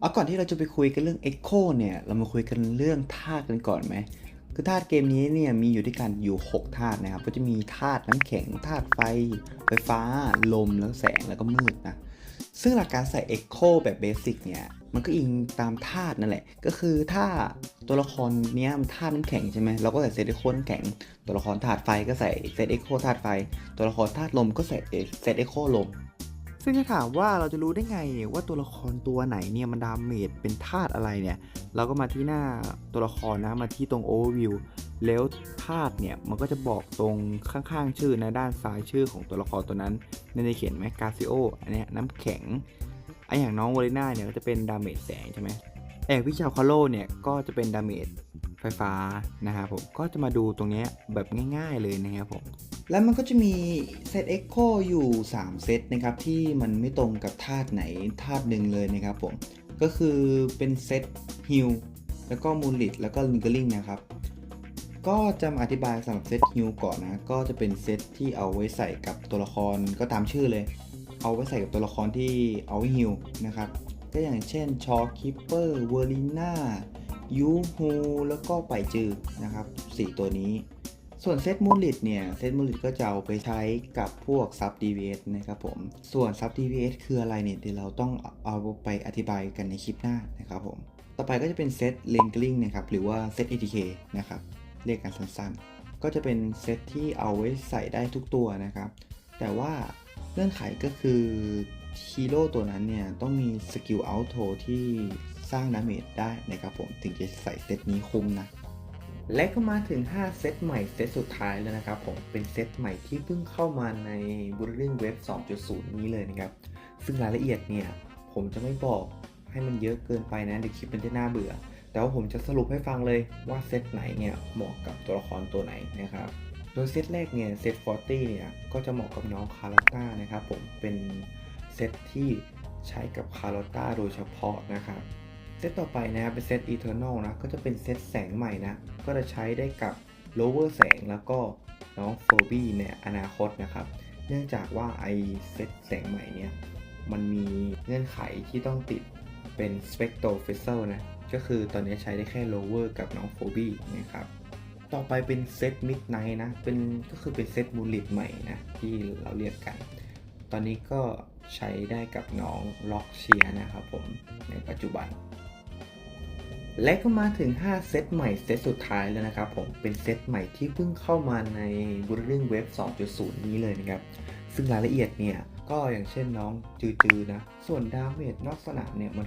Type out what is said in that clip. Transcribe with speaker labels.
Speaker 1: เอาก่อนที่เราจะไปคุยกันเรื่อง Echo เนี่ย เรามาคุยกันเรื่องธาตุกันก่อนไหม คือธาตุเกมนี้เนี่ยมีอยู่ด้วยกันอยู่ 6 ธาตุนะครับ ก็จะมีธาตุน้ำแข็ง ธาตุไฟ ไฟฟ้า ลม แล้วแสง แล้วก็มืดนะ ซึ่งหลักการใส่ Echo แบบเบสิกเนี่ย มันก็อิงตามธาตุนั่นแหละ ก็คือถ้าตัวละครเนี้ยมันธาตุน้ำแข็งใช่ไหมเราก็ใส่เซต Echo น้ำแข็ง ตัวละครธาตุไฟก็ใส่เซต Echo ธาตุไฟ ตัวละครธาตุลมก็ใส่เซต Echo ลม ซึ่งถ้าถามว่าเราจะรู้ได้ไงเนี่ยว่าตัวละครตัวไหนเนี่ยมันดาเมจเป็นธาตุอะไรเนี่ย เราก็มาที่หน้าตัวละครนะมาที่ตรง overview แล้วธาตุเนี่ยมันก็จะบอกตรงข้างๆ ชื่อนะด้านซ้ายชื่อของตัวละครตัวนั้นในในเขียนไหมกาซิโออันนี้น้ำแข็งไออย่างน้องวอลิน่าเนี่ยก็จะเป็นดาเมจแสงใช่ไหมแต่อย่างพี่ชาคาโลเนี่ยก็จะเป็นดาเมจ ไฟฟ้านะครับผมก็จะมาดูตรงนี้แบบง่าย ๆเลยนะครับผมแล้วมันก็จะมีเซต Echo อยู่ 3 เซตนะครับที่มันไม่ตรงกับธาตุไหนธาตุหนึ่งเลยนะครับผมก็คือเป็นเซต Heal แล้วก็ Moonlit แล้วก็ Lingering นะครับก็จะมาอธิบายสำหรับเซต Heal ก่อนนะ ก็จะเป็นเซตที่เอาไว้ใส่กับตัวละครก็ตามชื่อเลย เอาไว้ใส่กับตัวละครที่เอาไว้ Heal นะครับ ก็อย่างเช่นชอคิปเปอร์เวอร์ลิน่า ยูฮูแล้วก็ไปจือนะครับ 4 ตัวนี้ ส่วนเซตมูลิตเนี่ย เซตมูลิตก็จะเอาไปใช้กับพวกซับ DVS นะครับผม ส่วนซับ DVS คืออะไรเนี่ย เดี๋ยวเราต้องเอาไปอธิบายกันในคลิปหน้านะครับผม ต่อไปก็จะเป็นเซต Lingering นะครับ หรือว่าเซต ATK นะครับ เรียกกันสั้นๆ ก็จะเป็นเซตที่เอาไว้ใส่ได้ทุกตัวนะครับ แต่ว่าเงื่อนไขก็คือฮีโร่ตัวนั้นเนี่ย ต้องมีสกิลอัลโทที่ สร้างดาเมจได้นะครับผมถึงจะใส่เซตนี้คุ้มนะ และก็มาถึง 5 เซตใหม่เซตสุดท้ายแล้วนะครับผมเป็นเซตใหม่ที่เพิ่งเข้ามาใน b u r i n g Web 2.0 นี้เลยนะครับ ซึ่งรายละเอียดเนี่ย ผมจะไม่บอกให้มันเยอะเกินไปนะเดี๋ยวคลิปมันจะน่าเบื่อ แต่ว่าผมจะสรุปให้ฟังเลยว่าเซตไหนเนี่ยเหมาะกับตัวละครตัวไหนนะครับโดยเซตแรกเนี่ยเซต40 เนี่ยก็จะเหมาะกับน้องคาร์ลต้านะครับผมเป็นเซตที่ใช้กับคาร์ลต้าโดยเฉพาะนะครับ เซตต่อไปนะครับเป็นเซต Eternal นะก็จะเป็นเซตแสงใหม่นะ ก็จะใช้ได้กับ Lower แสงแล้วก็น้อง f o b i ในอนาคตนะครับ เนื่องจากว่าไอเซตแสงใหม่เนี่ยมันมีเงื่อนไขที่ต้องติดเป็น Spectral f i z z l นะ ก็คือตอนนี้ใช้ได้แค่ Lower กับน้อง f o b i นะครับต่อไปเป็นเซต Midnight นะเป็นก็คือเป็นเซต b u l l e t ใหม่นะที่เราเรียกกัน ตอนนี้ก็ใช้ได้กับน้องล็อกเชียนะครับผมในปัจจุบัน และก็มาถึง 5 เซตใหม่เซตสุดท้ายแล้วนะครับผมเป็นเซตใหม่ที่เพิ่งเข้ามาใน b u r i n g Web 2.0 นี้เลยนะครับ ซึ่งรายละเอียดเนี่ยก็อย่างเช่นน้องจือๆนะ ส่วนดาเมจนอกสนามเนี่ยมัน